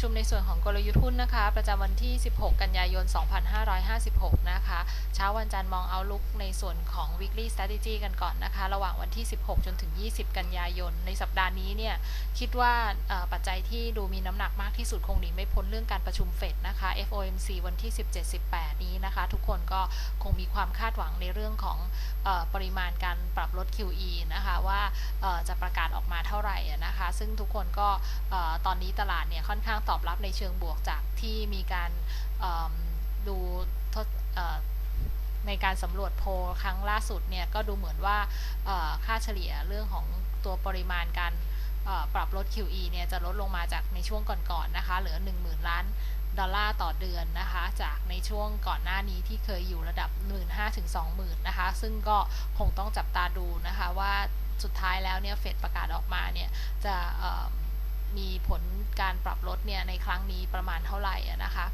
ชุมในส่วนของกลยุทธ์หุ้นนะคะ ประจำวันที่ 16 กันยายน 2556 นะคะ เช้าวันจันทร์มองเอาลุกในส่วนของ weekly strategy กันก่อนนะคะ ระหว่างวันที่ 16 จนถึง 20 กันยายน ในสัปดาห์นี้เนี่ย คิดว่าปัจจัยที่ดูมีน้ำหนักมากที่สุดคงหนีไม่พ้นเรื่องการประชุมเฟดนะคะ FOMC วันที่ 17-18 นี้นะคะ ทุกคนก็คงมีความคาดหวังในเรื่องของอปริมาณการปรับลด QE นะคะว่าจะประกาศออกมาเท่าไหร่นะคะ ซึ่งทุกคนก็ตอนนี้ตลาดเนี่ยค่อนข้างตอบรับในเชิงบวกจากที่มีการดูทดในการสำรวจโพลครั้งล่าสุดเนี่ยก็ดูเหมือนว่าค่าเฉลี่ยเรื่องของตัวปริมาณการปรับลด QE เนี่ยจะลดลงมาจากในช่วงก่อนๆนะคะ เหลือ 10,000 ล้านดอลลาร์ต่อเดือนนะคะ จากในช่วงก่อนหน้านี้ที่เคยอยู่ระดับ 1 5 0 0 0ถึง20,000นะคะ ซึ่งก็คงต้องจับตาดูนะคะว่าสุดท้ายแล้วเนี่ยเฟดประกาศออกมาเนี่ยจะ มีผลการปรับลดเนี่ยในครั้งนี้ประมาณเท่าไหร่นะคะ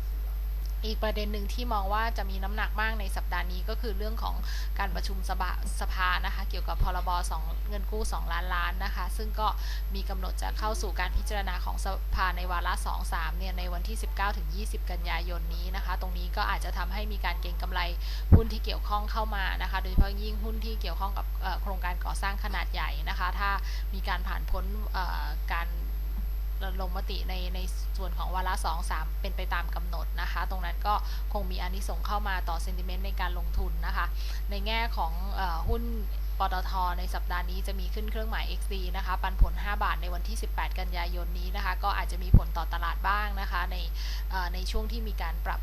อีกประเด็นหนึ่งที่มองว่าจะมีน้ำหนักมากในสัปดาห์นี้ก็คือเรื่องของการประชุมสภาสภานะคะ เกี่ยวกับพรบสองเงินกู้ 2 ล้านล้านนะคะ ซึ่งก็มีกำหนดจะเข้าสู่การพิจารณาของสภาในวาระ 2 3 เนี่ยในวันที่ 19ถึง20 กันยายนนี้นะคะ ตรงนี้ก็อาจจะทำให้มีการเก็งกำไรหุ้นที่เกี่ยวข้องเข้ามานะคะ โดยเฉพาะยิ่งหุ้นที่เกี่ยวข้องกับโครงการก่อสร้างขนาดใหญ่นะคะ ถ้ามีการผ่านพ้นการ ลงมติในในส่วนของวาระสองสามเป็นไปตามกำหนดนะคะ ตรงนั้นก็คงมีอนิสงส์เข้ามาต่อเซนติเมนต์ในการลงทุนนะคะ ในแง่ของอหุ้นปตทในสัปดาห์นี้จะมีขึ้นเครื่องหมาย XD นะคะ ปันผล 5 บาทในวันที่ 18 กันยายนนี้นะคะ ก็อาจจะมีผลต่อตลาดบ้างนะคะ ในในช่วงที่มีการปรับ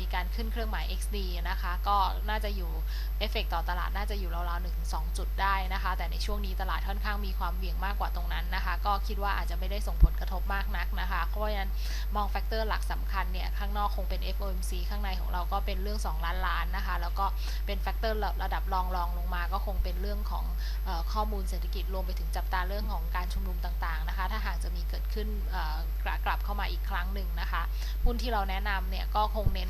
มีการขึ้นเครื่องหมาย XD นะคะ ก็น่าจะอยู่เอฟเฟกต่อตลาดน่าจะอยู่ราวๆ1-2จุดได้นะคะ แต่ในช่วงนี้ตลาดค่อนข้างมีความเหวี่ยงมากกว่าตรงนั้นนะคะ ก็คิดว่าอาจจะไม่ได้ส่งผลกระทบมากนักนะคะ เพราะฉะนั้นมองแฟกเตอร์หลักสำคัญเนี่ย ข้างนอกคงเป็น FOMC ข้างในของเราก็เป็นเรื่อง 2 ล้านล้านนะคะ แล้วก็เป็นแฟกเตอร์ระดับรองรองลงมาก็คงเป็นเรื่องของอข้อมูลเศรษฐกิจรวมไปถึงจับตาเรื่องของการชุมนุมต่างๆนะคะ ถ้าหากจะมีเกิดขึ้นกลับเข้ามาอีกครั้งหนึ่งนะคะหุ้นที่เราแนะนำเนี่ยก็คงเน้น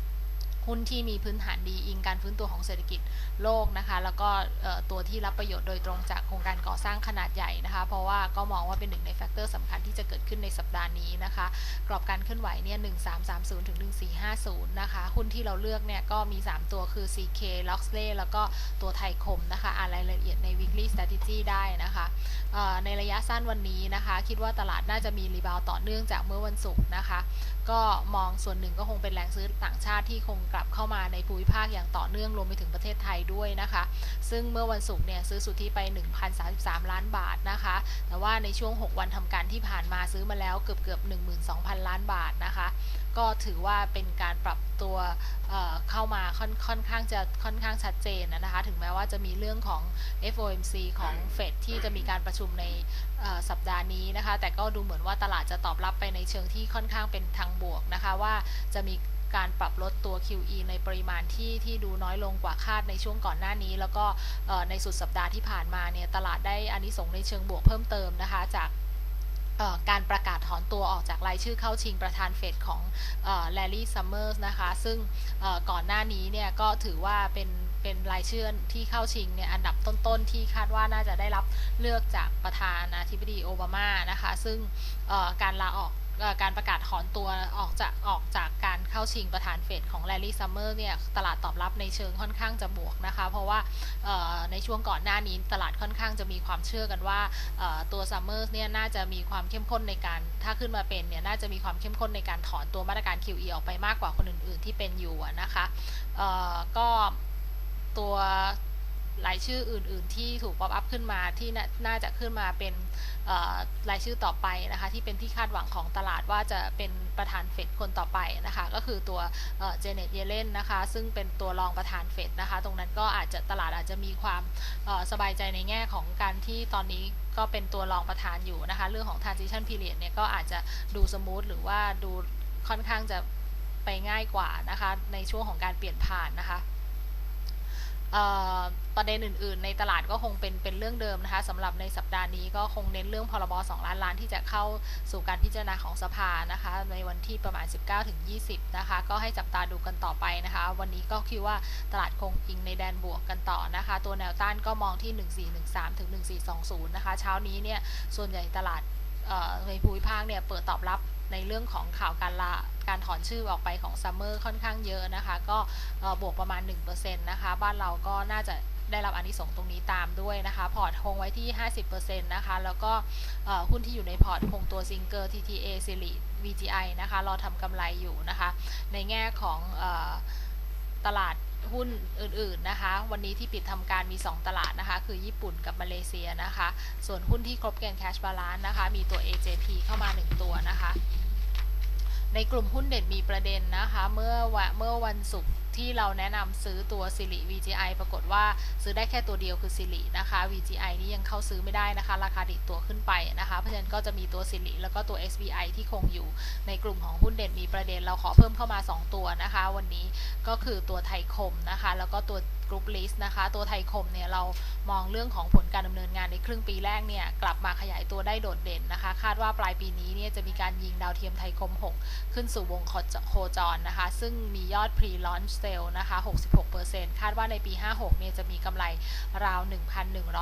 หุ้นที่มีพื้นฐานดีอิงการฟื้นตัวของเศรษฐกิจโลกนะคะ แล้วก็ตัวที่รับประโยชน์โดยตรงจากโครงการก่อสร้างขนาดใหญ่นะคะ เพราะว่าก็มองว่าเป็นหนึ่งในแฟกเตอร์สำคัญที่จะเกิดขึ้นในสัปดาห์นี้นะคะ กรอบการเคลื่อนไหวเนี่ย1330ถึง1450นะคะหุ้นที่เราเลือกเนี่ยก็มี 3 ตัวคือ CK l o x l e y แล้วก็ตัวไทยคมนะคะอ่านรายละเอียดใน weekly strategy ได้นะคะในระยะสั้นวันนี้นะคะ คิดว่าตลาดน่าจะมีรีบาวต่อเนื่องจากเมื่อวันศุกร์นะคะ ก็มองส่วนหนึ่งก็คงเป็นแรงซื้อต่างชาติที่คงกลับเข้ามาในภูมิภาคอย่างต่อเนื่องรวมไปถึงประเทศไทยด้วยนะคะ ซึ่งเมื่อวันศุกร์เนี่ยซื้อสุทธิไป 1,033 ล้านบาทนะคะ แต่ว่าในช่วง 6 วันทำการที่ผ่านมาซื้อมาแล้วเกือบเกือบ12,000 ล้านบาทนะคะ ก็ถือว่าเป็นการปรับตัวเเข้ามาค่อนค่อนข้างจะค่อนข้างชัดเจนนะคะ ถึงแม้ว่าจะมีเรื่องของ FOMC ของเฟดที่จะมีการประชุมในสัปดาห์นี้นะคะ แต่ก็ดูเหมือนว่าตลาดจะตอบรับไปในเชิงที่ค่อนข้างเป็นทางบวกนะคะ ว่าจะมี การปรับลดตัว QE ในปริมาณที่ที่ดูน้อยลงกว่าคาดในช่วงก่อนหน้านี้ แล้วก็ในสุดสัปดาห์ที่ผ่านมาเนี่ยตลาดได้อานิสงส์ในเชิงบวกเพิ่มเติมนะคะจากการประกาศถอนตัวออกจากรายชื่อเข้าชิงประธานเฟดของแลลี่ซัมเมอร์สนะคะ ซึ่งก่อนหน้านี้เนี่ยก็ถือว่าเป็นเป็นรายชื่อที่เข้าชิงเนี่ยอันดับต้นๆ ที่คาดว่าน่าจะได้รับเลือกจากประธานาธิบดีโอบามานะคะ ซึ่งการลาออก การประกาศถอนตัวออกจากออกจากการเข้าชิงประธานเฟดของแลลี่ซัมเมอร์เนี่ยตลาดตอบรับในเชิงค่อนข้างจะบวกนะคะ เพราะว่าในช่วงก่อนหน้านี้ตลาดค่อนข้างจะมีความเชื่อกันว่าตัวซัมเมอร์เนี่ยน่าจะมีความเข้มข้นในการถ้าขึ้นมาเป็นเนี่ยน่าจะมีความเข้มข้นในการถอนตัวมาตรการ QE ออกไปมากกว่าคนอื่น ๆ ที่เป็นอยู่นะคะก็ตัว รายชื่ออื่น ๆ ที่ถูกป๊อปอัพขึ้นมาที่น่าจะขึ้นมาเป็นรายชื่อต่อไปนะคะที่เป็นที่คาดหวังของตลาดว่าจะเป็นประธานเฟดคนต่อไปนะคะก็คือตัวเจเน็ตเยเลนนะคะซึ่งเป็นตัวรองประธานเฟดนะคะตรงนั้นก็อาจจะตลาดอาจจะมีความสบายใจในแง่ของการที่ตอนนี้ก็เป็นตัวรองประธานอยู่นะคะเรื่องของ transition period เนี่ยก็อาจจะดูสมูทหรือว่าดูค่อนข้างจะไปง่ายกว่านะคะในช่วงของการเปลี่ยนผ่านนะคะ ประเด็นอื่น ๆ ในตลาดก็คงเป็นเป็นเรื่องเดิมนะคะสำหรับในสัปดาห์นี้ก็คงเน้นเรื่องพรบ2ล้านล้านที่จะเข้าสู่การพิจารณาของสภานะคะ ในวันที่ประมาณ 19ถึง20 นะคะ ก็ให้จับตาดูกันต่อไปนะคะ วันนี้ก็คิดว่าตลาดคงอิงในแดนบวกกันต่อนะคะ ตัวแนวต้านก็มองที่ 1413 ถึง 1420 นะคะ เช้านี้เนี่ยส่วนใหญ่ตลาดในภูมิภาคเนี่ยเปิดตอบรับ ในเรื่องของข่าวการลาการถอนชื่อออกไปของซัมเมอร์ค่อนข้างเยอะนะคะ ก็บวกประมาณ 1%นะคะ บ้านเราก็น่าจะได้รับอานิสงส์ตรงนี้ตามด้วยนะคะ พอร์ตคงไว้ที่ 50%นะคะ แล้วก็หุ้นที่อยู่ในพอร์ตคงตัวซิงเกอร์ TTA ซิลิ VGI นะคะ รอทำกำไรอยู่นะคะ ในแง่ของออตลาด หุ้นอื่นๆนะคะ วันนี้ที่ปิดทำการมี 2 ตลาดนะคะ คือญี่ปุ่นกับมาเลเซียนะคะ ส่วนหุ้นที่ครบเกณฑ์แคชบาลานซ์นะคะ มีตัว AJP เข้ามา 1 ตัวนะคะ ในกลุ่มหุ้นเด่นมีประเด็นนะคะ เมื่อวะเมื่อวันศุกร์ ที่เราแนะนำซื้อตัวสิริ VGI ปรากฏว่าซื้อได้แค่ตัวเดียวคือสิรินะคะ VGI นี่ยังเข้าซื้อไม่ได้นะคะ ราคาดิดตัวขึ้นไปนะคะ เพราะฉะนั้นก็จะมีตัวสิริแล้วก็ตัว SBI ที่คงอยู่ในกลุ่มของหุ้นเด่นมีประเด็น เราขอเพิ่มเข้ามา 2 ตัวนะคะ วันนี้ก็คือตัวไทยคมนะคะ แล้วก็ตัวกรุ๊ปลิสต์นะคะ ตัวไทยคมเนี่ยเรามองเรื่องของผลการดำเนินงานในครึ่งปีแรกเนี่ยกลับมาขยายตัวได้โดดเด่นนะคะ คาดว่าปลายปีนี้เนี่ยจะมีการยิงดาวเทียมไทยคม 6 ขึ้นสู่วงโคจรนะคะ ซึ่งมียอดเซลนะคะ 66%คาดว่าในปี 56 เนี่ยจะมีกำไรราว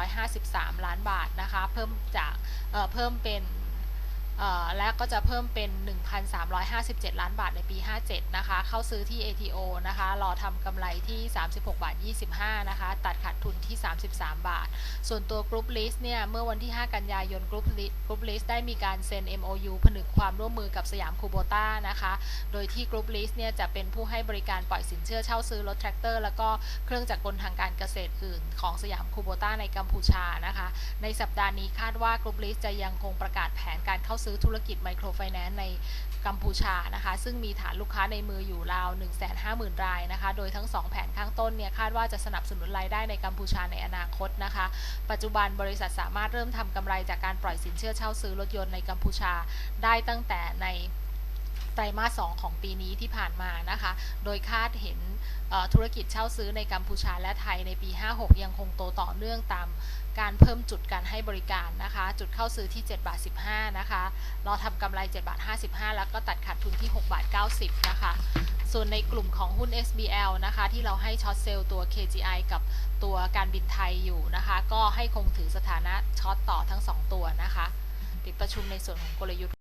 1,153 ล้านบาทนะคะ เพิ่มจากเอ่อเพิ่มเป็น และก็จะเพิ่มเป็น 1,357 ล้านบาทในปี 57 นะคะ เข้าซื้อที่ ATO นะคะ รอทำกำไรที่ 36 บาท 25 นะคะ ตัดขาดทุนที่ 33 บาท ส่วนตัว Group List เนี่ย เมื่อวันที่ 5 กันยายน Group List Group List ได้มีการเซ็น MOU ผนึกความร่วมมือกับสยามคูโบต้านะคะ โดยที่ Group List เนี่ยจะเป็นผู้ให้บริการปล่อยสินเชื่อเช่าซื้อรถแทรกเตอร์แล้วก็เครื่องจักรกลทางการเกษตรอื่น ของสยามคูโบต้าในกัมพูชานะคะ ในสัปดาห์นี้คาดว่า Group List จะยังคงประกาศแผนการเข้าซื้อื้อธุรกิจไมโครไฟแนนซ์ในกัมพูชานะคะ ซึ่งมีฐานลูกค้าในมืออยู่ราว 150,000 รายนะคะ โดยทั้ง 2 แผนข้างต้นเนี่ยคาดว่าจะสนับสนุนรายได้ในกัมพูชาในอนาคตนะคะ ปัจจุบันบริษัทสามารถเริ่มทำกำไรจากการปล่อยสินเชื่อเช่าซื้อรถยนต์ในกัมพูชาได้ตั้งแต่ใน ตรมาส 2 ของปีนี้ที่ผ่านมานะคะ โดยคาดเห็นธุรกิจเช่าซื้อในกัมพูชาและไทยในปี 56 ยังคงโตต่อเนื่องตามการเพิ่มจุดการให้บริการนะคะ จุดเข้าซื้อที่7บาท15นะคะรอทำกำไร7บาท55 แล้วก็ตัดขาดทุนที่6บาท90 นะคะ ส่วนในกลุ่มของหุ้น SBL นะคะ ที่เราให้ช็อตเซลล์ตัว KGI กับตัวการบินไทยอยู่นะคะ ก็ให้คงถือสถานะช็อตต่อทั้ง 2 ตัวนะคะ ปิดประชุมในส่วนของกลยุทธ์